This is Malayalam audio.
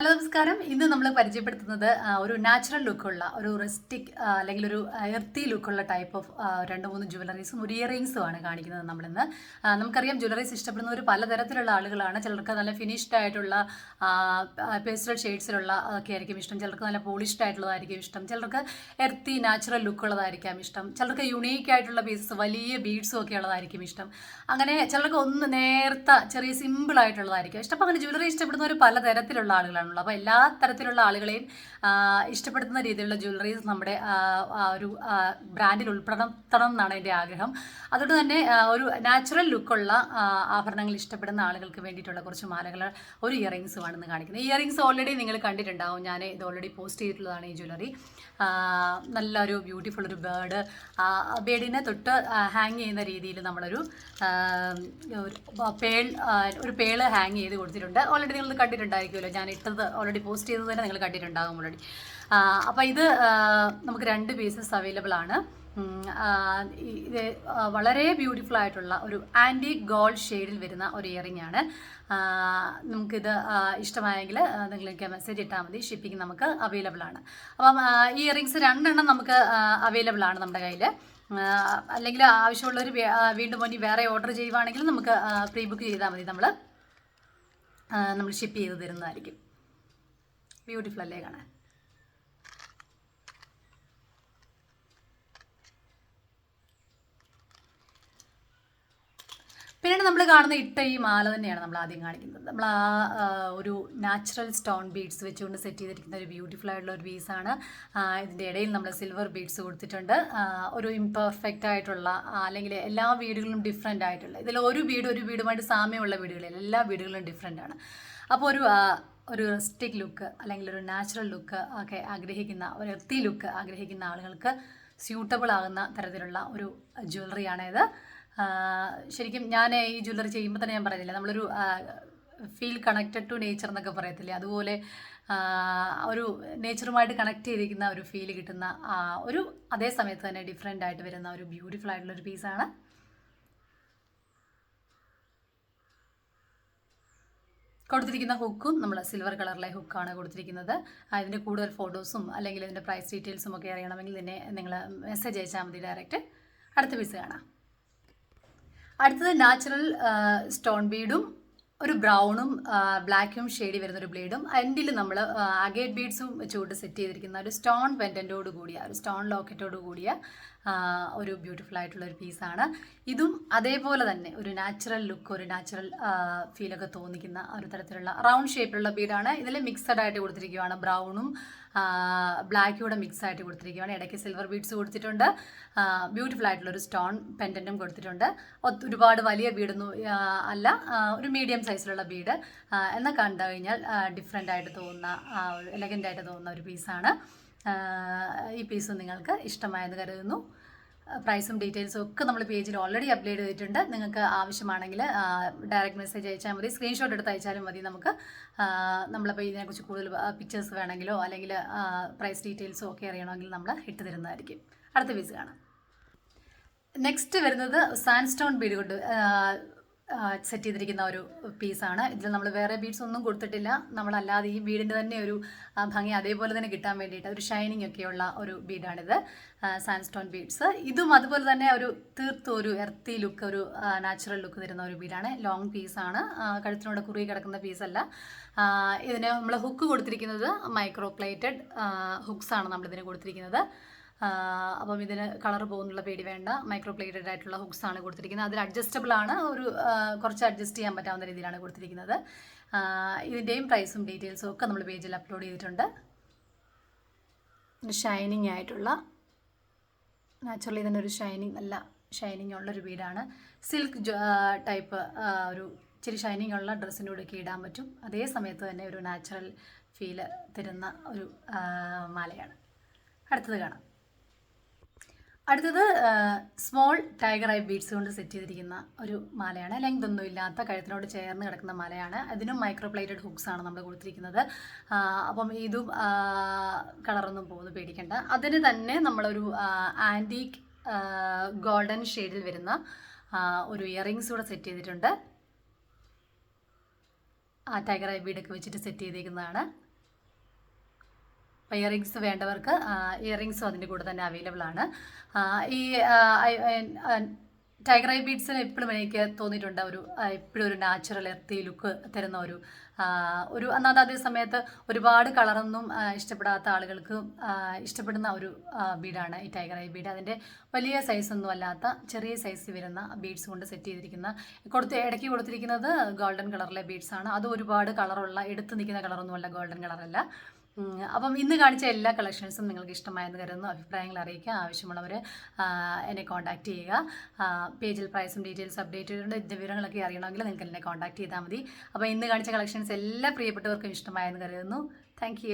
ഹലോ നമസ്കാരം. ഇന്ന് നമ്മൾ പരിചയപ്പെടുത്തുന്നത് ഒരു നാച്ചുറൽ ലുക്കുള്ള ഒരു റെസ്റ്റിക് അല്ലെങ്കിൽ ഒരു എർത്തി ലുക്കുള്ള ടൈപ്പ് ഓഫ് രണ്ട് മൂന്ന് ജുവലറീസും ഒരു ഇയറിങ്സും ആണ് കാണിക്കുന്നത് നമ്മളിന്ന്. നമുക്കറിയാം ജുവലറീസ് ഒരു പലതരത്തിലുള്ള ആളുകളാണ്. ചിലർക്ക് നല്ല ഫിനിഷ്ഡ് ആയിട്ടുള്ള പേസ്റ്റൽ ഷെയ്ഡ്സിലുള്ള ഒക്കെ ആയിരിക്കും ഇഷ്ടം. ചിലർക്ക് നല്ല പോളിഷ്ഡ് ആയിട്ടുള്ളതായിരിക്കും ഇഷ്ടം. ചിലർക്ക് എർത്തി നാച്ചുറൽ ലുക്കുള്ളതായിരിക്കാം ഇഷ്ടം. ചിലർക്ക് യുണീക്ക് ആയിട്ടുള്ള പീസസ് വലിയ ബീഡ്സും ഒക്കെ ഉള്ളതായിരിക്കും ഇഷ്ടം. അങ്ങനെ ചിലർക്ക് ഒന്ന് നേർത്ത ചെറിയ സിമ്പിൾ ആയിട്ടുള്ളതായിരിക്കും ഇഷ്ടം. അപ്പോൾ അങ്ങനെ ഇഷ്ടപ്പെടുന്ന ഒരു പലതരത്തിലുള്ള ആളുകളാണല്ലോ അപ്പോൾ എല്ലാ തരത്തിലുള്ള ആളുകളെയും ഇഷ്ടപ്പെടുത്തുന്ന രീതിയിലുള്ള ജ്വല്ലറീസ് നമ്മുടെ ഒരു ബ്രാൻഡിൽ ഉൾപ്പെടുത്തണം എന്നാണ് എന്റെ ആഗ്രഹം. അതുകൊണ്ട് തന്നെ ഒരു നാച്ചുറൽ ലുക്കുള്ള ആഭരണങ്ങൾ ഇഷ്ടപ്പെടുന്ന ആളുകൾക്ക് വേണ്ടിയിട്ടുള്ള കുറച്ച് മാലകൾ ഒരു ഇയറിങ്സും വേണമെന്ന് കാണിക്കുന്നത്. ഇയറിങ്സ് ഓൾറെഡി നിങ്ങൾ കണ്ടിട്ടുണ്ടാവും. ഞാൻ ഇത് ഓൾറെഡി പോസ്റ്റ് ചെയ്തിട്ടുള്ളതാണ് ഈ ജ്വല്ലറി. നല്ലൊരു ബ്യൂട്ടിഫുൾ ഒരു ബേർഡ്. ബേഡിനെ തൊട്ട് ഹാങ് ചെയ്യുന്ന രീതിയിൽ നമ്മളൊരു പേൾ ഒരു പേൾ ഹാങ് ചെയ്ത് കൊടുത്തിട്ടുണ്ട്. ഓൾറെഡി നിങ്ങൾ കണ്ടിട്ടുണ്ടായിരിക്കുമല്ലോ. ഞാൻ ഇട്ടത് ഓൾറെഡി പോസ്റ്റ് ചെയ്തത് തന്നെ നിങ്ങൾ കണ്ടിട്ടുണ്ടാകും ഓൾറെഡി അപ്പോൾ ഇത് നമുക്ക് രണ്ട് പീസസ് അവൈലബിൾ ആണ്. ഇത് വളരെ ബ്യൂട്ടിഫുൾ ആയിട്ടുള്ള ഒരു ആന്റി ഗോൾഡ് ഷെയ്ഡിൽ വരുന്ന ഒരു ഇയറിംഗ് ആണ്. നമുക്കിത് ഇഷ്ടമായെങ്കിൽ നിങ്ങൾക്ക് മെസ്സേജ് ഇട്ടാൽ മതി. ഷിപ്പിംഗ് നമുക്ക് അവൈലബിൾ ആണ്. അപ്പം ഈ ഇയറിങ്സ് രണ്ടെണ്ണം നമുക്ക് അവൈലബിൾ ആണ് നമ്മുടെ കയ്യിൽ അല്ലെങ്കിൽ ആവശ്യമുള്ളവർ വീണ്ടും പോയി വേറെ ഓർഡർ ചെയ്യുവാണെങ്കിൽ നമുക്ക് പ്രീ ബുക്ക് ചെയ്താൽ മതി നമ്മൾ നമ്മൾ ഷിപ്പ് ചെയ്ത് തരുന്നതായിരിക്കും. ബ്യൂട്ടിഫുൾ അല്ലേ കാണാൻ? പിന്നീട് നമ്മൾ കാണുന്ന ഇട്ട ഈ മാല തന്നെയാണ് നമ്മൾ ആദ്യം കാണിക്കുന്നത്. നമ്മൾ ആ ഒരു നാച്ചുറൽ സ്റ്റോൺ ബീഡ്സ് വെച്ചുകൊണ്ട് സെറ്റ് ചെയ്തിരിക്കുന്ന ഒരു ബ്യൂട്ടിഫുൾ ആയിട്ടുള്ള ഒരു പീസാണ് ഇതിന്റെ ഇടയിൽ നമ്മൾ സിൽവർ ബീഡ്സ് കൊടുത്തിട്ടുണ്ട്. ഒരു ഇംപെർഫെക്റ്റ് ആയിട്ടുള്ള അല്ലെങ്കിൽ എല്ലാ വീടുകളിലും ഡിഫറെന്റ് ആയിട്ടുള്ള ഇതിൽ ഒരു വീട് ഒരു വീടുമായിട്ട് സാമ്യമുള്ള വീടുകളിൽ എല്ലാ വീടുകളും ഡിഫറെന്റ് ആണ്. അപ്പോൾ ഒരു ഒരു റെസ്റ്റിക് ലുക്ക് അല്ലെങ്കിൽ ഒരു നാച്ചുറൽ ലുക്ക് ഒക്കെ ആഗ്രഹിക്കുന്ന ഒരു എർത്തി ലുക്ക് ആഗ്രഹിക്കുന്ന ആളുകൾക്ക് സ്യൂട്ടബിൾ ആകുന്ന തരത്തിലുള്ള ഒരു ജ്വല്ലറിയാണിത് ശരിക്കും ഞാൻ ഈ ജ്വല്ലറി ചെയ്യുമ്പോൾ തന്നെ ഞാൻ പറയുന്നില്ല. നമ്മളൊരു ഫീൽ കണക്റ്റഡ് ടു നേച്ചർ എന്നൊക്കെ പറയത്തില്ലേ? അതുപോലെ ഒരു നേച്ചറുമായിട്ട് കണക്ട് ചെയ്തിരിക്കുന്ന ഒരു ഫീൽ കിട്ടുന്ന ഒരു അതേ സമയത്ത് തന്നെ ഡിഫറെന്റ് ആയിട്ട് വരുന്ന ഒരു ബ്യൂട്ടിഫുൾ ആയിട്ടുള്ള ഒരു പീസാണ് കൊടുത്തിരിക്കുന്ന ഹുക്കും നമ്മൾ സിൽവർ കളറിലെ ഹുക്കാണ് കൊടുത്തിരിക്കുന്നത്. അതിന്റെ കൂടുതൽ ഫോട്ടോസും അല്ലെങ്കിൽ ഇതിന്റെ പ്രൈസ് ഡീറ്റെയിൽസും ഒക്കെ അറിയണമെങ്കിൽ ഇതിനെ നിങ്ങൾ മെസ്സേജ് അയച്ചാൽ മതി ഡയറക്റ്റ് അടുത്ത പീസ് കാണാം. അടുത്തത് നാച്ചുറൽ സ്റ്റോൺ ബീഡും ഒരു ബ്രൗണും ബ്ലാക്കും ഷെയ്ഡി വരുന്ന ഒരു ബ്ലേഡും എൻഡിൽ നമ്മൾ അഗേറ്റ് ബീഡ്സും വെച്ചുകൊണ്ട് സെറ്റ് ചെയ്തിരിക്കുന്ന ഒരു സ്റ്റോൺ പെൻഡന്റോട് കൂടിയ ഒരു സ്റ്റോൺ ലോക്കറ്റോട് കൂടിയ ഒരു ബ്യൂട്ടിഫുൾ ആയിട്ടുള്ള ഒരു പീസാണ് ഇതും അതേപോലെ തന്നെ ഒരു നാച്ചുറൽ ലുക്ക് ഒരു നാച്ചുറൽ ഫീലൊക്കെ തോന്നിക്കുന്ന ഒരു തരത്തിലുള്ള റൗണ്ട് ഷേപ്പിലുള്ള ബീഡാണ് ഇതിൽ മിക്സഡ് ആയിട്ട് കൊടുത്തിരിക്കുകയാണ് ബ്രൗണും ബ്ലാക്കും കൂടെ മിക്സ് ആയിട്ട് കൊടുത്തിരിക്കുകയാണ് ഇടയ്ക്ക് സിൽവർ ബീഡ്സ് കൊടുത്തിട്ടുണ്ട്. ബ്യൂട്ടിഫുൾ ആയിട്ടുള്ള ഒരു സ്റ്റോൺ പെൻഡന്റും കൊടുത്തിട്ടുണ്ട്. ഒരുപാട് വലിയ ബീഡൊന്നും അല്ല ഒരു മീഡിയം സൈസിലുള്ള ബീഡ് എന്നാൽ കണ്ടു കഴിഞ്ഞാൽ ഡിഫറെന്റ് ആയിട്ട് തോന്നുന്ന എലഗന്റ് ആയിട്ട് തോന്നുന്ന ഒരു പീസാണ് ഈ പീസ് നിങ്ങൾക്ക് ഇഷ്ടമായെന്ന് കരുതുന്നു. പ്രൈസും ഡീറ്റെയിൽസും ഒക്കെ നമ്മൾ പേജിൽ ഓൾറെഡി അപ്ലോഡ് ചെയ്തിട്ടുണ്ട്. നിങ്ങൾക്ക് ആവശ്യമാണെങ്കിൽ ഡയറക്റ്റ് മെസ്സേജ് അയച്ചാൽ മതി. സ്ക്രീൻഷോട്ട് എടുത്ത് അയച്ചാലും മതി നമുക്ക്. നമ്മളിപ്പോൾ ഇതിനെക്കുറിച്ച് കൂടുതൽ പിക്ചേഴ്സ് വേണമെങ്കിലോ അല്ലെങ്കിൽ പ്രൈസ് ഡീറ്റെയിൽസോ ഒക്കെ അറിയണമെങ്കിൽ നമ്മൾ ഇട്ട് തരുന്നതായിരിക്കും. അടുത്ത പീസ് കാണാം. നെക്സ്റ്റ് വരുന്നത് സാൻഡ്സ്റ്റോൺ ബീഡ് കൊണ്ട് സെറ്റ് ചെയ്തിരിക്കുന്ന ഒരു പീസാണ് ഇതിൽ നമ്മൾ വേറെ ബീഡ്സ് ഒന്നും കൊടുത്തിട്ടില്ല. നമ്മളല്ലാതെ ഈ ബീഡിന്റെ തന്നെ ഒരു ഭംഗി അതേപോലെ തന്നെ കിട്ടാൻ വേണ്ടിയിട്ട് ഒരു ഷൈനിങ് ഒക്കെയുള്ള ഒരു ബീഡാണിത് സാൻസ്റ്റോൺ ബീഡ്സ് ഇതും അതുപോലെ തന്നെ ഒരു തീർത്തും ഒരു എർത്തി ലുക്ക് ഒരു നാച്ചുറൽ ലുക്ക് തരുന്ന ഒരു ബീഡാണ് ലോങ് പീസാണ് കഴുത്തിനോട് കുറുകി കിടക്കുന്ന പീസല്ല ഇതിന് നമ്മൾ ഹുക്ക് കൊടുത്തിരിക്കുന്നത് മൈക്രോ പ്ലേറ്റഡ് ഹുക്സ് ആണ് നമ്മളിതിന് കൊടുത്തിരിക്കുന്നത്. അപ്പം ഇതിന് കളർ പോകുന്നുള്ള പേടി വേണ്ട. മൈക്രോ പ്ലേറ്റഡ് ആയിട്ടുള്ള ഹുക്സ് ആണ് കൊടുത്തിരിക്കുന്നത്. അതിൽ അഡ്ജസ്റ്റബിൾ ആണ്. ഒരു കുറച്ച് അഡ്ജസ്റ്റ് ചെയ്യാൻ പറ്റാവുന്ന രീതിയിലാണ് കൊടുത്തിരിക്കുന്നത്. ഇതിന്റെയും പ്രൈസും ഡീറ്റെയിൽസും ഒക്കെ നമ്മൾ പേജിൽ അപ്ലോഡ് ചെയ്തിട്ടുണ്ട്. ഷൈനിങ് ആയിട്ടുള്ള നാച്ചുറലി തന്നെ ഒരു ഷൈനിങ് നല്ല ഷൈനിങ് ഉള്ളൊരു വീടാണ്. സിൽക്ക് ടൈപ്പ് ഒരു ഇച്ചിരി ഷൈനിങ് ഉള്ള ഒക്കെ ഇടാൻ പറ്റും. അതേ സമയത്ത് തന്നെ ഒരു നാച്ചുറൽ ഫീൽ തരുന്ന ഒരു മാലയാണ്. അടുത്തത് കാണാം. അടുത്തത് സ്മോൾ ടൈഗർ ഐ ബീഡ്സ് കൊണ്ട് സെറ്റ് ചെയ്തിരിക്കുന്ന ഒരു മാലയാണ്. ലെങ്ത് ഒന്നും ഇല്ലാത്ത കഴുത്തിനോട് ചേർന്ന് കിടക്കുന്ന മാലയാണ്. അതിനും മൈക്രോ പ്ലേറ്റഡ് ഹുക്സ് ആണ് നമ്മൾ കൊടുത്തിരിക്കുന്നത്. അപ്പം ഇതും കളറൊന്നും പോകുന്നു പേടിക്കേണ്ട. അതിന് തന്നെ നമ്മളൊരു ആന്റീക്ക് ഗോൾഡൻ ഷെയ്ഡിൽ വരുന്ന ഒരു ഇയറിങ്സ് കൂടെ സെറ്റ് ചെയ്തിട്ടുണ്ട്. ആ ടൈഗർ ഐ ബീഡൊക്കെ വെച്ചിട്ട് സെറ്റ് ചെയ്തേക്കുന്നതാണ്. അപ്പോൾ ഇയറിങ്സ് വേണ്ടവർക്ക് ഇയറിങ്സും അതിന്റെ കൂടെ തന്നെ അവൈലബിൾ ആണ്. ഈ ടൈഗർ ഐ ബീഡ്സിന് എപ്പോഴും എനിക്ക് തോന്നിയിട്ടുണ്ട് ഒരു എപ്പോഴും ഒരു നാച്ചുറൽ എർത്തി ലുക്ക് തരുന്ന ഒരു ഒരു എന്നാൽ അതേ സമയത്ത് ഒരുപാട് കളറൊന്നും ഇഷ്ടപ്പെടാത്ത ആളുകൾക്ക് ഇഷ്ടപ്പെടുന്ന ഒരു ബീഡാണ് ഈ ടൈഗർ ഐ ബീഡ് അതിന്റെ വലിയ സൈസൊന്നും അല്ലാത്ത ചെറിയ സൈസ് വരുന്ന ബീഡ്സ് കൊണ്ട് സെറ്റ് ചെയ്തിരിക്കുന്ന കൊടുത്ത് ഇടയ്ക്ക് കൊടുത്തിരിക്കുന്നത് ഗോൾഡൻ കളറിലെ ബീഡ്സ് ആണ്. അത് ഒരുപാട് കളറുള്ള എടുത്ത് നിൽക്കുന്ന കളറൊന്നുമല്ല ഗോൾഡൻ കളറല്ല അപ്പം ഇന്ന് കാണിച്ച എല്ലാ കളക്ഷൻസും നിങ്ങൾക്ക് ഇഷ്ടമായെന്ന് കരുതുന്നു. അഭിപ്രായങ്ങൾ അറിയിക്കുക. ആവശ്യമുള്ളവർ എന്നെ കോൺടാക്റ്റ് ചെയ്യുക. പേജിൽ പ്രൈസും ഡീറ്റെയിൽസ് അപ്ഡേറ്റ് ചെയ്തിട്ടുണ്ട്. വിവരങ്ങളൊക്കെ അറിയണമെങ്കിൽ നിങ്ങൾക്ക് എന്നെ കോൺടാക്ട് ചെയ്താൽ മതി. അപ്പോൾ ഇന്ന് കാണിച്ച കളക്ഷൻസ് എല്ലാ പ്രിയപ്പെട്ടവർക്കും ഇഷ്ടമായെന്ന് കരുതുന്നു. താങ്ക്